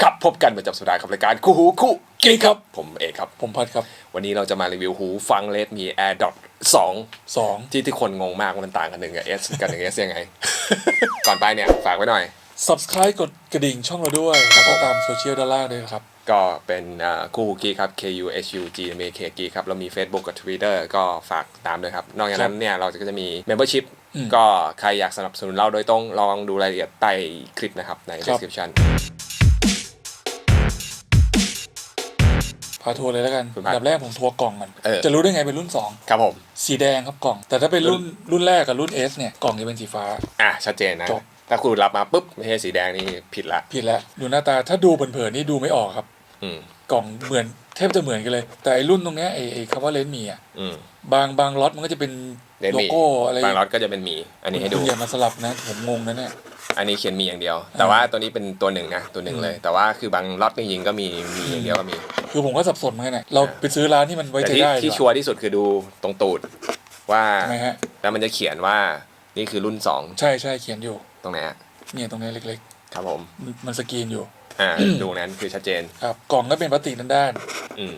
ครับพบกันประจำสัปดาห์กับรายการคู่หูคู่กิ๊กครับ ผมเอกครับ ผมพัดครับ วันนี้เราจะมารีวิวหูฟังเลดมี Air Dot 2สองที่ที่คนงงมากว่ามันต่างกันหนึ่งกับ S กับหนึ่ง S ยังไง ก่อนไปเนี่ย ฝากไว้หน่อย subscribe กดกระดิ่งช่องเราด้วยแล้วก็ตามโซเชียลด้านล่างด้วยนะครับ ก็เป็นอ่าคู่หูกีครับ K U H U G M A K กีครับ เรามี Facebook กับ Twitter ก็ฝากตามด้วยครับ นอกจากนั้นเนี่ยเราก็จะมี Membership อืมก็ใครอยากสนับสนุนเราโดยตรงลองดูรายละเอียดใต้คลิปนะครับใน ครับ description พาทัวร์เลยแล้วกันคุณพัดอันดับแรกผมทัวร์กล่องมัน เออ จะรู้ได้ไงเป็นรุ่นครับผม2สีแดงครับกล่อง แต่ถ้าเป็นรุ่นรุ่นแรกกับรุ่น S เนี่ยกล่องจะเป็นสีฟ้า อะชัดเจนนะ จบ ถ้าคุณรับมาปุ๊บไม่ใช่สีแดงนี่ผิดละ ผิดแล้วดูหน้าตาถ้าดูเผินๆนี่ดูไม่ออกครับ อืม กล่องเหมือนแทบจะเหมือนกันเลย แต่ไอรุ่นตรงเนี้ยไอไอคำว่าเลนมีอะอืมบางบางล็อตมันก็จะเป็นเลนโลมีโก้อะไรบางล็อตก็จะเป็นหมี อันนี้ให้ดูคุณอย่ามาสลับนะ ผมงงนะเนี่ย อันนี้เขียนมีอย่างเดียว แต่ว่าตัวนี้เป็นตัวหนึ่งนะตัวหนึ่งเลย แต่ว่าคือบางล็อตจริงๆก็มีมีอย่างเดียวก็มีคือผมก็สับสนเหมือนกันเนี่ยเราไปซื้อร้านที่มันไว้แต่ใจที่ได้ที่ดีกชัวร์ที่สุดคือดูตรงตูดว่า ทำไมฮะ แล้วมันจะเขียนว่านี่คือรุ่นใช่ใช่เขียนอยู่2ตรงไหนอะเนี่ยตรงนี้เล็กครับผม ๆมันมันสกรีนอยู่ อ่า ดูนั้นคือชัดเจน ครับ กล่องก็เป็นพลาสติกด้านด้านอืม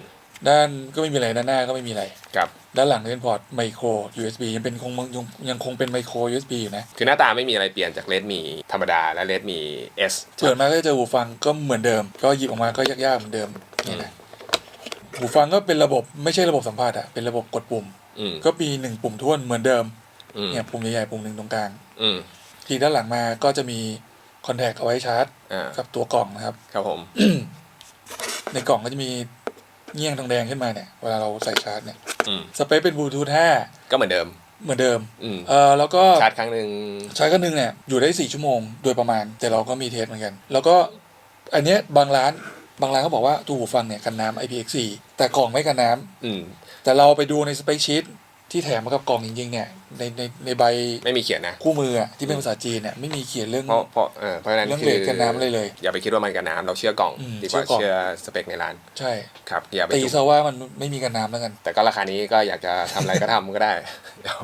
ด้านก็ไม่มีอะไรด้านหน้าก็ไม่มีอะไร ครับ ด้านหลังเป็นพอร์ตไมโคร USB ยังเป็นคงยังยังคงเป็นไมโคร USB อยู่นะ คือหน้าตาไม่มีอะไรเปลี่ยนจากเลดมีธรรมดาและเลดมี S เปิดมาก็จะเจอหูฟังก็เหมือนเดิม ก็หยิบออกมาก็ยากๆเหมือนเดิมนี่นะหูฟังก็เป็นระบบไม่ใช่ระบบสัมผัสอะเป็นระบบกดปุ่มอืมก็มีหนึ่งปุ่มท้วนเหมือนเดิมอืมเนี่ยปุ่มใหญ่ๆปุ่มหนึ่งตรงกลางอืมทีด้านหลังมาก็จะมีคอนแทคเอาไว้ชาร์จอ่ากับตัวกล่องนะครับ ครับผม ในกล่องก็จะมีเงี้ยงทองแดงขึ้นมาเนี่ย เวลาเราใส่ชาร์จเนี่ยอืม สเปคเป็นบลูทูธก็เหมือนเดิม5เหมือนเดิมอืมเออแล้วก็ชาร์จครั้งหนึ่งใช้ก็หนึ่งเนี่ยอยู่ได้สี่ชั่วโมงโดยประมาณ แต่เราก็มีเทสเหมือนกัน แล้วก็อันเนี้ยบางร้านบางร้านเขาบอกว่าตู้หูฟังเนี่ยกันน้ำ IPX4 แต่กล่องไม่กันน้ำอืมแต่เราไปดูในสเปคชีต ที่แถมมากับกล่องจริงๆเนี่ยในในในใบไม่มีเขียนนะคู่มืออะที่เป็นภาษาจีนเนี่ยไม่มีเขียนเรื่อง เพราะเพราะเออเพราะฉะนั้นเรื่องคืเลอทกันน้ำเลยเลย อย่าไปคิดว่ามันกันน้ำเราเชื่อกล่องอืมดีกว่าเชื่อกล่อง เชื่อสเปคในร้านใช่ครับอย่าไปตีจุกซะว่ามันไม่มีกันน้ำแล้วกัน แต่ก็ราคานี้ก็อยากจะทำอะไรก็ทำก็ได้เดี๋ยว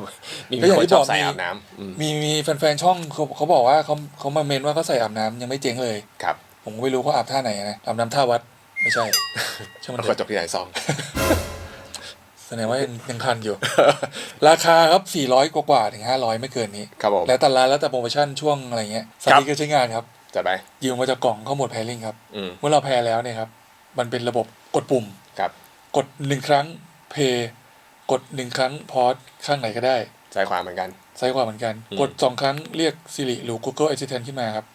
มีก็อย่างคนที่ชอบบอกใส่มี อาบน้ำอืมมีมีแฟนๆช่องเขาเขาบอกว่าเขาเขามาเมนว่าเขาใส่อาบน้ำยังไม่เจ๊งเลย ครับผมก็ไม่รู้เขาอาบท่าไหนนะอาบน้ำท่าวัดไม่ใช่ใช่มันแล้วเถก็อะจบที่ไหนซองแส ดงว่ายังยังทันอยู่ ราคาครับ 400 กว่ากว่าๆถึง 500 ไม่เกินนี้ ครับผมแล้วแต่ร้านแล้วแต่โปรโมชั่นช่วงอะไรเงี้ยสาครับธิตก็ใช้งานครับจัดไปยิงมาจากกล่องเข้าโหมดแพริงครับอืมเมื่อเราแพรแล้วเนี่ยครับ มันเป็นระบบกดปุ่มครับ กดหนึ่งครั้งเพย์กดหนึ่งครั้งพอสข้างไหนก็ได้ใจความเหมือนกันซ้ายขวาเหมือนกันอืมกดสองครั้งเรียก Siri หรือ Google Assistant ขึ้นมาครับ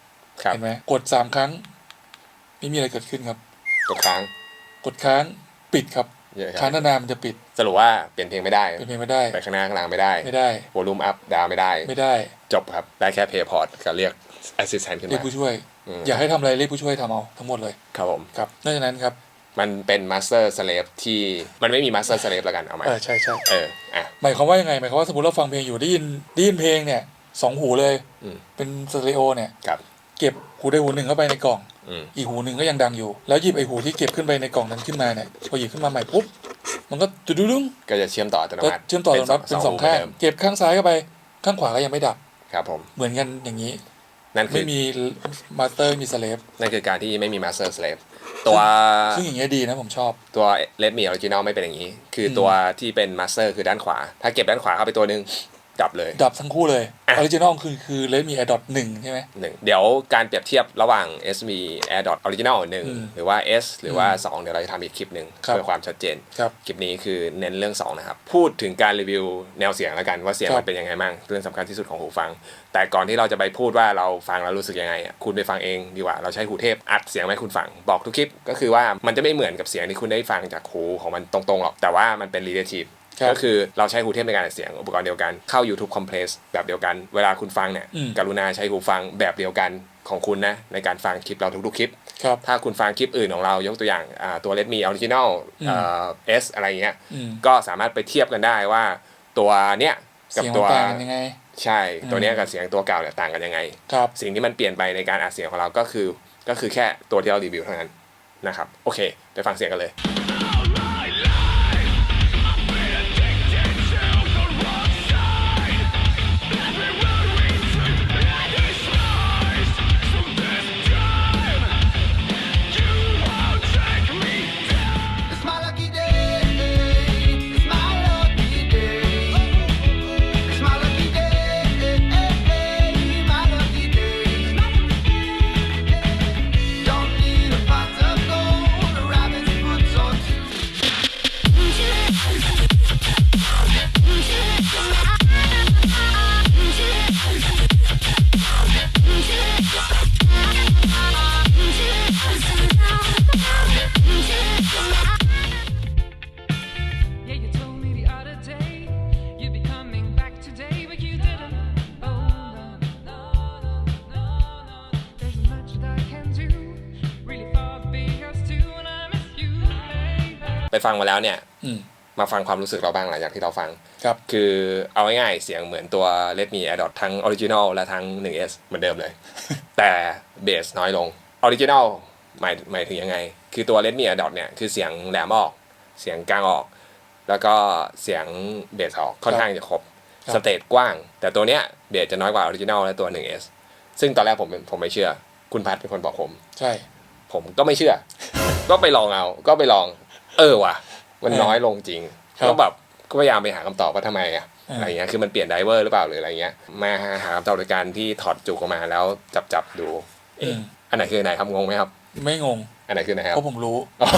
ครับเห็นไหมกดสามครั้ง ไม่มีอะไรเกิดขึ้นครับ กดค้าง กดค้างปิดครับ เยอะคค้ารังบนานๆมันจะปิดสรุปว่าเปลี่ยนเพลงไม่ได้ เป็นเพลงไม่ได้ ไปข้างหน้าข้างหลังไม่ได้ไม่ได้ วอลลุ่มอัพดาวไม่ได้ ไม่ได้จบครับ ได้แค่เพย์พอร์ตกับเรียก assistant ขึ้นเรียกมา ผู้ช่วย อืม อยากให้ทำอะไรเรียกผู้ช่วยทำเอาทั้งหมดเลยครับผม ครับนอกจากนั้นครับมันเป็น master slave ที่มันไม่มี master slave แล้วกันเอาไหมเออใช่ใช่เอออะ หมายความว่ายังไงหมายความว่าสมมติเราฟังเพลงอยู่ได้ยินได้ยินเพลงเนี่ยสองหูเลย อืม เป็นสเตอริโอเนี่ย ครับ เก็บหูใดหูหนึ่งเข้าไปในกล่อง อืม อีกหูหนึ่งก็ยังดังอยู่ แล้วหยิบไอหูที่เก็บขึ้นไปในกล่องนั้นขึ้นมาเนี่ยพอหยิบขึ้นมาใหม่ปุ๊บมันก็ดุดุดุ้งก็จะเชื่อมต่ออัตโนก็มัติเชื่อมต่อตรงนั้นเป็นสองข้างหูหมืนเดิมเก็บข้างซ้ายเข้าไปข้างขวาก็ยังไม่ดับ ครับผม เหมือนกันอย่างนี้ นั่นคืไม่อมีมาสเตอร์มีสเลฟนั่นคือการที่ไม่มี master slave ตัวซึ่งอย่างเงี้ยดีนะผมชอบ ตัว Red Me Original ไม่เป็นอย่างนี้ คือตัวที่เป็น master คือด้านขวา ถ้าเก็บด้านขวาเข้าไปตัวหนึ่ง ดับเลย ดับทั้งคู่เลยอะออริจินอลคือคือเลมีแอร์ดอทหนึ่งใช่ไหมหนึ่งเดี๋ยวการเปรียบเทียบระหว่าง SV Air Dot Original หนึ่งอืมหรือว่า S หรือว่า 2 เดี๋ยวเราจะทำอีกคลิปหนึ่งครับเพื่อความชัดเจนครับคลิปนี้คือเน้นเรื่อง 2 นะครับ พูดถึงการรีวิวแนวเสียงแล้วกันว่าเสียงครับมันเป็นยังไงบ้างเรื่องสำคัญที่สุดของหูฟัง แต่ก่อนที่เราจะไปพูดว่าเราฟังแล้วรู้สึกยังไงอะคุณไปฟังเองดีกว่าเราใช้หูเทพอัดเสียงมาให้คุณฟังบอกทุกคลิป ก็คือว่ามันจะไม่เหมือนกับเสียงที่คุณได้ฟังจากหูของมันตรงๆหรอกแต่ว่ามันเป็น relative ครับ ก็คือเราใช้หูเทพในการอัดเสียงอุปกรณ์เดียวกันเข้า YouTube Compress แบบเดียวกัน เวลาคุณฟังเนี่ยอืมกรุณาใช้หูฟังแบบเดียวกันของคุณนะในการฟังคลิปเราทุกๆคลิปครับถ้าคุณฟังคลิปอื่นของเรายกตัวอย่างอ่าตัว Redmi Original อืมเอ่อ S อะไรเงี้ยอืมก็สามารถไปเทียบกันได้ว่าตัวเนี้ยกับเสียงตัวมันต่างกันยังไงใช่ตัวเนี้ยอืมกับเสียงตัวเก่าเนี่ยต่างกันยังไงครับสิ่งที่มันเปลี่ยนไปในการอัดเสียงของเราก็คือ ก็คือแค่ตัวที่เรารีวิวเท่านั้นนะครับ โอเค ไปฟังเสียงกันเลย ฟังมาแล้วเนี่ยอืมมาฟังความรู้สึกเราบ้างหลังจากที่เราฟังครับคือเอาง่ายๆเสียงเหมือนตัว Redmi AirDot ทั้ง Original และทั้ง 1S เหมือนเดิมเลย แต่เบสน้อยลง Original หมายหมายถึงยังไง คือตัว Redmi AirDot เนี่ยคือเสียงแหลมออก เสียงกลางออก แล้วก็เสียงเบสออกค่อนข้างจะครบครับสเตจกว้าง แต่ตัวเนี้ยเบสจะน้อยกว่า Original และตัว 1S ซึ่งตอนแรกผมผมไม่เชื่อ คุณพัทเป็นคนบอกผม ใช่ ผมก็ไม่เชื่อ ก็ไปลองเอา ก็ไปลอง เออว่ะ มันน้อยลงจริงครับก็แบบก็พยายามไปหาคำตอบว่าทำไมอะอ่าอะไรเงี้ยคือมันเปลี่ยนไดเวอร์หรือเปล่าหรืออะไรเงี้ย มาหาคำตอบโดยการที่ถอดจุกออกมาแล้วจับจับดูอืมอันไหนคืออันไหนครับงงไหมครับ ไม่งง อันไหนคืออันไหนครัเพบราะผมรู้อ๋อ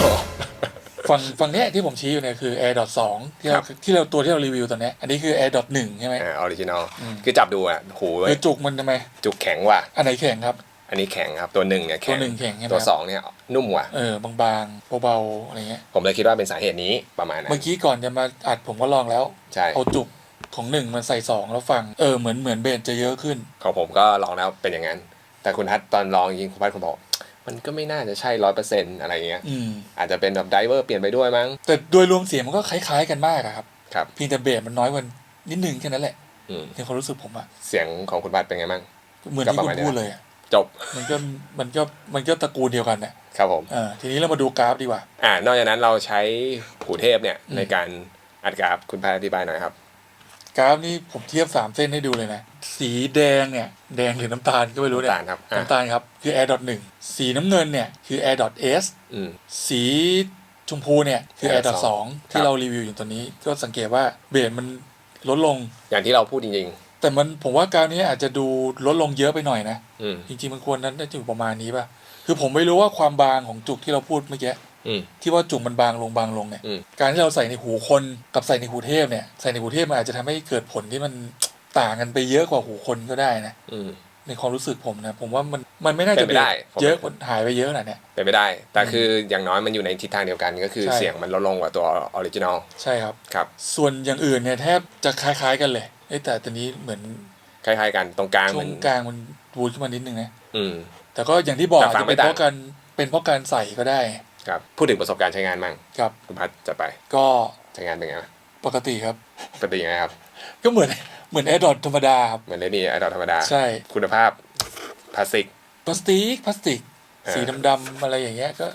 ฝั่งฝั่งเนี้ยที่ผมชี้อยู่เนี่ยคือ AirDot 2ที่ครัเราบที่เราตัวที่เรารีวิวตอนเนี้ยอันนี้คือ AirDot 1ใช่ไหมอ่าออริจินอลอืมคือจับดูอะหูเว้คืยอจุกมันทำไม จุกแข็งว่ะ อันไหนแข็งครับ อันนี้แข็งครับตัวหนึ่งเนี่ยตัแข็วงหนึ่งแข็งใช่ไหมตัวครับสองเนี่ยนุ่มว่ะเออบางๆเบาๆอะไรเงี้ยผมเลยคิดว่าเป็นสาเหตุนี้ประมาณนั้นเมื่อกี้ก่อนจะมาอัดผมก็ลองแล้วใช่เอาจุกของหนึ่งมันใส่สองแล้วฟังเออเหมือนเหมือนเบสจะเยอะขึ้น ของผมก็ลองแล้วเป็นอย่างนั้น แต่คุณทัศน์ตอนลองจริงคุณพัฒน์คุณบอกมันก็ไม่น่าจะใช่ร้อยเปอร์เซ็นต์อะไรเงี้ยอืมอาจจะเป็นแบบไดเวอร์เปลี่ยนไปด้วยมั้ง แต่โดยรวมเสียงมันก็คล้ายๆกันมากอะครับครับเพียงแต่เบสมันน้อยกว่านิดนึงแค่นั้นแหละอืมในความรู้สึกผมอะเสียงของคุณพัฒน์เป็นไงบ้างเหมือนก็ที่ประคุมาณณนี้พูดเลยอะ จบ มันก็มันก็มันก็ตระกูลเดียวกันเนี่ยครับผมอ่าทีนี้เรามาดูกราฟดีกว่า อ่านอกจากนั้นเราใช้หูเทพเนี่ยอืมในการอัดกราฟคุณพัฒน์อธิบายหน่อยครับ กราฟนี่ผมเทียบสามเส้นให้ดูเลยนะ สีแดงเนี่ย แดงหรือน้ำตาลก็ไม่รู้เนี่ยน้ำตาลครับอะน้ำตาลครับ คือ AirDot 1สีน้ำเงินเนี่ยคือ AirDot S อืมสีชมพูเนี่ยคือ AirDot AirDot 2ครัที่บเรารีวิวอยู่ตอนนี้ ก็สังเกตว่าเบสมันลดลงอย่างที่เราพูดจริง แต่มันผมว่ากราฟนี้อาจจะดูลดลงเยอะไปหน่อยนะๆอืมจริงๆมันควรนั้นน่าจะอยู่ประมาณนี้ป่ะคือผมไม่รู้ว่าความบางของจุกที่เราพูดเมื่อกี้อืมที่ว่าจุกมันบางลงบางลงเนี่ยอืมการที่เราใส่ในหูคนกับใส่ในหูเทพเนี่ยใส่ในหูเทพมันอาจจะทำให้เกิดผลที่มันต่างกันไปเยอะกว่าหูคนก็ได้นะอืมในความรู้สึกผมนะผมว่ามันมันไม่น่าเป็จะนไปได้ผมเยอะกว่าหายไปเยอะขนาดเนี้ยเป็นไม่ได้ แต่คืออย่างน้อยมันอยู่ในทิศทางเดียวกันก็คือใช่เสียงมันลดลงกว่าตัวออริจินอลใช่ครับครับ ส่วนอย่างอื่นเนี่ยแทบจะคล้ายๆกันเลย เอ้ยแต่ตอนนี้เหมือนคล้ายๆกันตรงกลางช่วมังนกลางมันวูดขึ้นมานิดนึงนะอืม แต่ก็อย่างที่บอกแต่อาจฟังจะไม่เป็นเพต่างราะการเป็นเพราะการใส่ก็ได้ ครับพูดถึงประสบการณ์ใช้งานมั่งครับคุณพัฒน์จะไป ก็ใช้งานเป็นไงบ้างปกติครับปกติยังไงครับ ก็เหมือนเหมือนแอร์ดอทธรรมดาครับเหมือนเลนี่ไอดอลธรรมดาใช่คุณภาพพลาสติกพลาสติกพลาสติกเออสีดำๆอะไรอย่างเงี้ยก็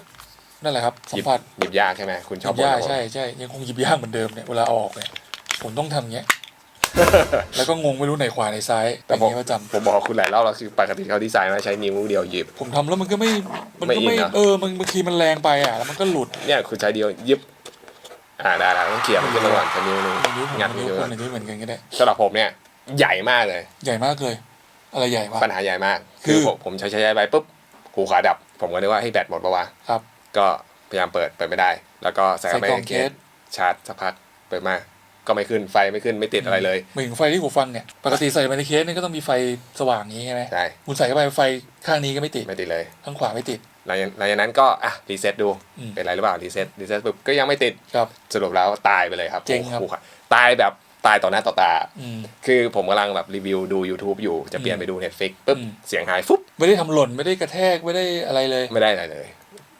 นั่นแหละครับสัหยิมบผัสหยิบยากใช่ไหมคุณหชอบยิบยากบ่นใช่ใช่ยังคงหยิบยากเหมือนเดิมเนี่ยเวลาเอาออกเนี่ยผมต้องทำเงี้ย แล้วก็งงไม่รู้ไหนขวาไหนซ้ายแต่เป็นผมอย่างเงี้ยประจำผมบอกคุณหลายรอบแล้วคือปกติเขาดีไซน์มาใช้นิ้วเดียวหยิบ ผมทำแล้วมันก็ไม่มันไม่ก็อินไม่เนอะเออมันบางทีมันแรงไปอะแล้วมันก็หลุดเนี่ยคุณใช้เดียวหยิบอ่าได้แล้วต้องเขี่ยมันขึ้นมาก่อนใช้นิ้วนึงนิ้วผมงัดนิ้วนิ้วคนอย่างนี้เหมือนกันก็ได้สำหรับผมเนี่ย ใหญ่มากเลย ใหญ่มากเลย อะไรใหญ่วะปัญหาใหญ่มาก คืคืออผมผมใช้ใช้ไปปุ๊บหูขาดับ ผมก็นึกว่าให้ยแบตหมดปะวะครับ ก็พยายามเปิดเปิดไม่ได้ แล้วก็ใส่เข้าไปใส่กล่องในเคเคสสชาร์จสักพักเปิดมา ก็ไม่ขึ้นไฟไม่ขึ้นไม่ติดอะไรเลยเหมือนไฟที่หูฟังเนี่ยปกติใส่ไปในเคสเนี่ยก็ต้องมีไฟสว่างอย่างนี้ใช่ไหมใช่คุณใส่เข้าไปไฟข้างนี้ก็ไม่ติดไม่ติดเลยข้างขวาไม่ติดหลังจากหลังจากนั้นก็อะรีเซ็ตดูอืมเป็นไรหรือเปล่ารีเซ็ตรีเซ็ตปุ๊บก็ยังไม่ติดครับสรุปแล้วตายไปเลยครับเจ๋งครับโอ้โหตายแบบตายต่อหน้าต่อตาอืมคือผมกำลังแบบรีวิวดู YouTube อยู่จะเปลี่ยนอืมไปดู Netflix ปุ๊บอืมเสียงหายฟุ๊บไม่ได้ทำหล่นไม่ได้กระแทกไม่ได้อะไรเลย ไม่ได้อะไรเลย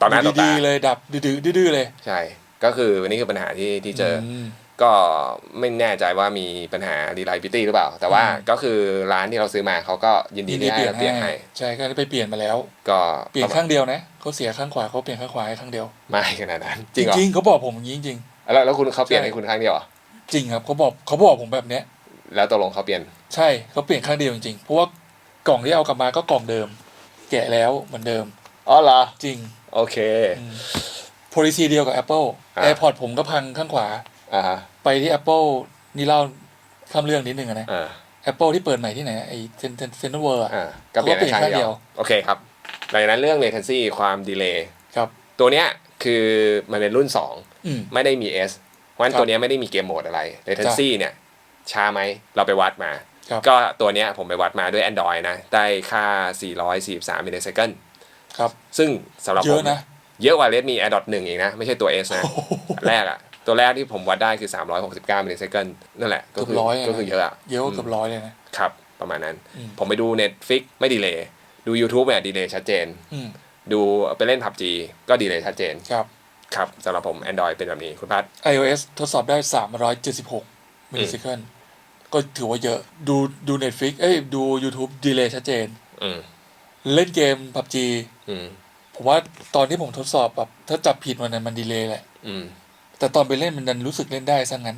ต่อหน้าต่อดีตาๆเลยดับดื้อๆดื้อๆเลย ใช่ ก็คือวันนี้คือปัญหาที่ที่เจออม ก็ไม่แน่ใจว่ามีปัญหา reliability หรือเปล่า แต่ว่าอืมก็คือร้านที่เราซื้อมาเขาก็ยินดียินดีที่เปให้ลี่ยนเราเปลี่ยนให้ให้ใช่ก็ได้ไปเปลี่ยนมาแล้ว ก็เปลี่ยนข้างเดียวนะเขาเสียข้างขวาเขาเปลี่ยนข้างขวาให้ข้างเดียวไม่ขนาดนั้นจจริงเหรอริงๆเขาบอกผมอย่างนี้จริงแล้วแล้วคุณเขาเปลี่ยนใช่ให้คุณข้างเดียวเหรอๆจริงครับเขาบอกเขาบอกผมแบบเนี้ย แล้วตกลงเขาเปลี่ยน ใช่เขาเปลี่ยนข้างเดียวจริงๆเพราะว่ากล่องที่เอากลับมาก็กล่องเดิม แกะแล้วเหมือนเดิมอ๋อเหรอจริงโอเคโพลิซีเดียวกับ Apple อ่า AirPod ผมก็พังข้างขวา อ่าฮะไปที่ Apple นี่เล่าข้ามเรื่องนิดนึงอะนะ อ่า Apple ที่เปิดใหม่ที่ไหนไอเซนเซนเซนเวอร์อะอ่าก็เปลี่ยนให้ข้างเดีเขาก็เปลี่ยนข้างเดียยววโอเคครับหลังจากนั้นเรื่อง latency ความดีเลย์ครับ ตัวเนี้ยคือมันเป็นรุ่น อืม 2 ไม่ได้มี S เพราะฉะนั้นครับตัวเนี้ยไม่ได้มีเกมโหมดอะไร latency เนี่ยช้าไหมเราไปวัดมา ครับ ก็ตัวเนี้ยผมไปวัดมาด้วย Android นะ ได้ค่า 443มิลลิเซคันครับ ซึ่งสำหรับเยผอะมนะ เยอะกว่า Redmi AirDot 1อีกนะ ไม่ใช่ตัว S นะอันแรกอะ ตัวแรกที่ผมวัดได้คือ 369มิลลิเซคันนั่นแหละก็คืเกือบร้อยอะนะก็คือเยอะอะเยอะกว่าเกือบร้อยเลยนะครับ ประมาณนั้นอืมผมไปดู Netflix ไม่ดีเลยดู YouTube เนี่ยดีเลยชัดเจนอืมดูไปเล่น PUBG ก็ดีเลยชัดเจนครับครับสำหรับผม Android เป็นแบบนี้คุณพัด iOS ทดสอบได้ 376มิลลิเซคันก็ถือว่าเยอะดูดู Netflix เอ้ยดู YouTube ดีเลย์ชัดเจนอืมเล่นเกม PUBG อืมผมว่าตอนที่ผมทดสอบแบบถ้าจับผิดมันนั้นมันดีเลย์แหละอืม แต่ตอนไปเล่นมันดันรู้สึกเล่นได้ซะงั้น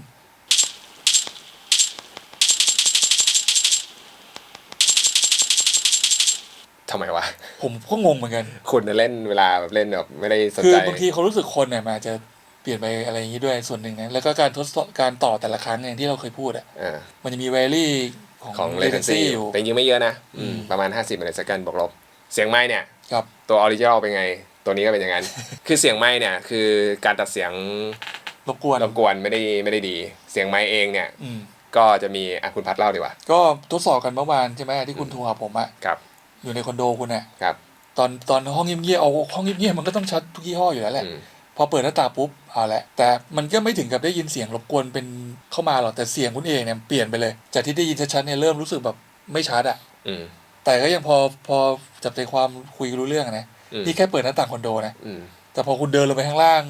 ทำไมวะ ผมก็งงเหมือนกัน คุณเล่นเวลาแบบเล่นแบบไม่ได้สนคือใจบางทีเขารู้สึกคนเนี่ยมันอาจจะเปลี่ยนไปอะไรอย่างนี้ด้วยส่วนหนึ่งนะแล้วก็การทดสอบการต่อแต่ละครั้งอย่างที่เราเคยพูดอะอ่ามันจะมีแวรี่ของ ของเลเทน latency ซี่อยู่ แต่จริงๆไม่เยอะนะอืมอืม ประมาณ 50มิลลิเซคันบวกลบ เสียงไม้เนี่ย ครับ ตัวออริจินอลเป็นไง ตัวนี้ก็เป็นอย่างนั้น คือเสียงไม้เนี่ยคือการตัดเสียงรบกวนรบกวนไม่ได้ไม่ได้ดี เสียงไม้เองเนี่ยอืมก็จะมีอะคุณพัดเล่าดีกว่า ก็ทดสอบกันเมื่อวานใช่ไหมที่คุณโทรหาผมอะครับ อยู่ในคอนโดคุณอะครับตอนตอนห้องเงียบๆเอาห้องเงียบๆมันก็ต้องชัดทุกยี่ห้ออยู่แล้วแหละ อืมพอเปิดหน้าต่างปุ๊บเอาละแต่มันก็ไม่ถึงกับได้ยินเสียงรบกวนเป็นเข้ามาหรอกแต่เสียงคุณเองเนี่ยเปลี่ยนไปเลย จากที่ได้ยินชัดๆเนี่ยเริ่มรู้สึกแบบไม่ชัดอะอืมแต่ก็ยังพอพอจับใจความคุยรู้เรื่องอะนะอืม นี่แค่เปิดหน้าต่างคอนโดนะอืมแต่พอคุณเดินลงไปข้างล่าง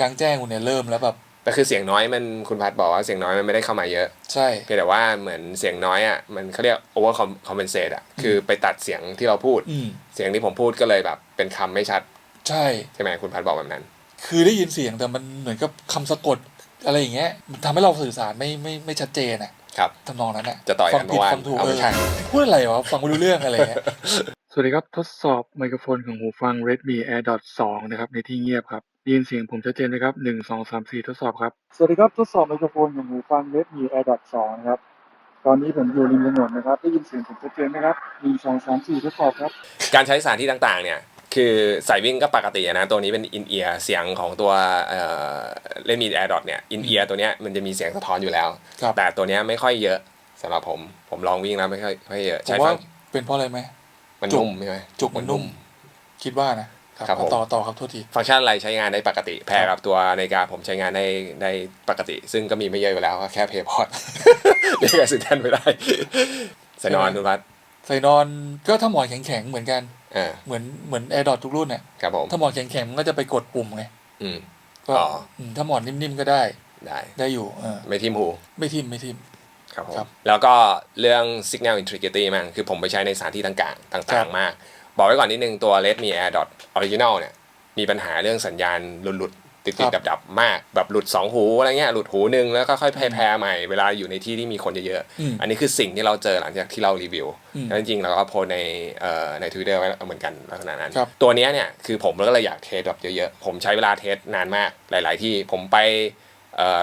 กลางแจ้งคุณเนี่ยเริ่มแล้วแบบแต่คือเสียงน้อยมันคุณพัดบอกว่าเสียงน้อยมันไม่ได้เข้ามาเยอะ ใช่เพียงแต่ว่าเหมือนเสียงน้อยอะมันเขาเรียก over compensate อะคือไปตัดเสียงที่เราพูดอืมเสียงที่ผมพูดก็เลยแบบเป็นคำไม่ชัด ใช่ใช่ไหมคุณพัดบอกแบบนั้น คือได้ยินเสียงแต่มันเหมือนกับคำสะกดอะไรอย่างเงี้ยมันทำให้เราสื่อสารไม่ไม่ไม่ชัดเจนอะครับทำนองนั้นอะจะต่อยกันฟังผิดเมื่อวานฟังถูกเอาเอไม่อใช่พูดอะไรวะฟังไม่รู้เรื่องอะไรเงี้ยส วัสดีครับ ทดสอบไมโครโฟนของหูฟัง Redmi AirDot 2 นะครับ ในที่เงียบครับได้ยินเสียงผมชัดเจนนะครับหนึ่งสองสามสี่ทดสอบครับ สวัสดีครับ ทดสอบไมโครโฟนของหูฟัง Redmi AirDot 2 นะครับ ตอนนี้ผมอยู่ริมถนนนะครับ ได้ยินเสียงผมชัดเจนไหมครับหนึ่งสองสามสี่ทดสอบครับ การใช้สถานที่ต่างๆ เนี่ย คือสายวิ่งก็ปกติอะนะ ตัวนี้เป็นอินเอียร์เสียงของตัวเอ่อเล่นมีแอร์ดอทเนี่ยอินเอียร์ตัวเนี้ยมันจะมีเสียงสะท้อนอยู่แล้วครับแต่ตัวเนี้ยไม่ค่อยเยอะสำหรับผม ผมลองวิ่งแล้วไม่ค่อยไม่ค่อยเยอะผมใช้ว่าฟังเป็นเพราะอะไรไหม มันจุกนุ่มใช่ไหมจุกมันนุ่ม คิดว่านะครับครับผมต่อต่อครับโทษทีฟังก์ชันอะไรใช้งานได้ปกติ แพรกับตัวนาฬิกาผมใช้งานได้ได้ปกติ ซึ่งก็มีไม่เยอะอยู่แล้วก็แค่เพย์พอดเรียกกันสิท่านไม่ได้สนอนคุณพัดใส่นอนก็ถ้าหมอนแข็งๆเหมือนกันอ่าเหมือนเหมือน AirDot ทุกรุ่นเนี่ยครับผมถ้าหมอนแข็งๆมันก็จะไปกดปุ่มไงอืมก็อ๋อมถ้าหมอนนิ่มๆก็ได้ได้ได้อยู่เออไม่ทิมหู ไม่ทิมไม่ทิม ครับผมครับแล้วก็เรื่อง signal integrity มั่งคือผมไปใช้ในสถานที่ต่างๆครัต่างบๆมาก บอกไว้ก่อนนิดนึงตัว Redmi Air Dot Original เนี่ยมีปัญหาเรื่องสัญญาณหลุดๆติดๆดับๆมาก แบบหลุด 2 หูอะไรเงี้ยหลุดหูหนึ่งแล้วก็ค่อยแพร่ๆใหม่เวลาอยู่ในที่ที่มีคนเยอะอืมๆอันนี้คือสิ่งที่เราเจอหลังจากที่เรารีวิวอืมแล้วจริงๆเราก็โพสต์ในเอ่อใน Twitter ไว้เหมือนกันลักษณะนั้นครับตัวเนี้ยเนี่ยคือผมก็เลยอยากเทสแบบเยอะๆ ผมใช้เวลาเทสนานมากหลาย ๆ ที่ผมไปเอ่อ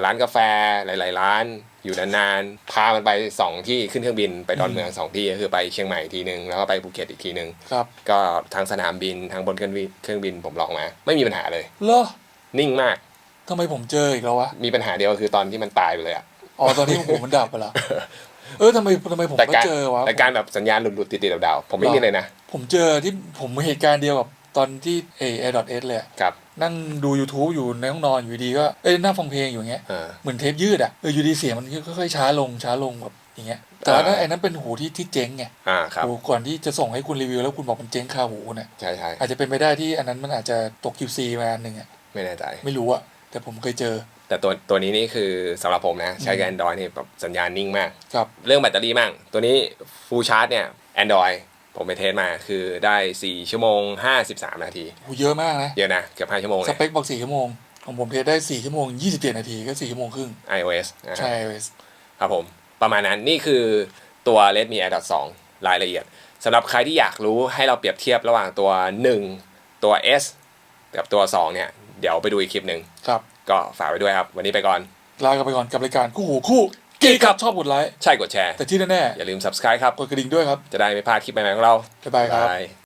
ร้านกาแฟหลาย ๆ ร้านอยู่นานๆ พามันไปสองที่ขึ้นเครื่องบินไปดอนเมืองสองที่ก็คือไปเชียงใหม่ทีนึง แล้วก็ไปภูเก็ตอีกทีนึงครับก็ทางสนามบินทางบนเครื่องบินเครื่องบินผมลองมา ไม่มีปัญหาเลยเหรอนิ่งมากทำไมผมเจออีกแล้ววะมีปัญหาเดียวคือตอนที่มันตายไปเลยอะอ๋อตอนที่หูมันดับไปละเออทำไมทำไมผมแต่ก็การเจอวะแต่การแบบสัญญาณหลุดๆติดๆดาวๆผมไม่มีเลยนะผมเจอที่ผมเหตุการณ์เดียวกับ ตอนที่เอแอร์ดอทเอสเลยอะครับนั่งดู YouTube อยู่ในห้องนอนอยู่ดีก็เอ้ยนั่งฟังเพลงอยู่อย่างเงี้ยเออเหมือนเทปยืดอะเอออยู่ดีเสียงมันค่อยๆช้าลงช้าลงแบบอย่างเงี้ยแต่ว่าอ่าไอ้นั้นเป็นหูที่ที่เจ๊งไงอ่าครับหูก่อนที่จะส่งให้คุณรีวิวแล้วคุณบอกมันเจ๊งคาหูเนี่ยใช่ใช่อาจจะเป็นไปได้ที่อันนั้นมันอาจจะตก QC มาอันหนึ่งอะไม่แน่ใจไม่รู้อะแต่ผมเคยเจอ แต่ตัวตัวนี้นี่คือสำหรับผมนะ ใช้กับ Android นี่แบบสัญญาณนิ่งมากครับเรื่องแบตเตอรี่มั่งตัวนี้ฟูลชาร์จเนี่ย Android ผมไปเทสมาคือได้ 4 ชั่วโมง 53 นาทีหูเยอะมากนะ เยอะนะ เกือบ 5 ชั่วโมงสเลยเปคบอกสี่ชั่วโมง ของผมเทสได้สี่ชั่วโมงยี่สิบเจ็ดนาทีก็สี่ชั่วโมงครึ่ง iOS นะครับใช่ iOS ครับผม ประมาณนั้นนี่คือตัว Redmi Air 2รายละเอียดสำหรับใครที่อยากรู้ให้เราเปรียบเทียบระหว่างตัว 1 ตัว S กับตัว 2 เนี่ย เดี๋ยวไปดูอีกคลิปหนึ่ง ครับ ก็ฝากไว้ด้วยครับ วันนี้ไปก่อน ลากันไปก่อนกับรายการคู่หูคู่ กิ๊กครับชอบกดไลค์ใช่กดแชร์ แต่ที่แน่อย่าลืม subscribe ครับ ๆกดกระดิ่งด้วยครับ จะได้ไม่พลาดคลิปใหม่ๆของเราบ๊ายบายครับาย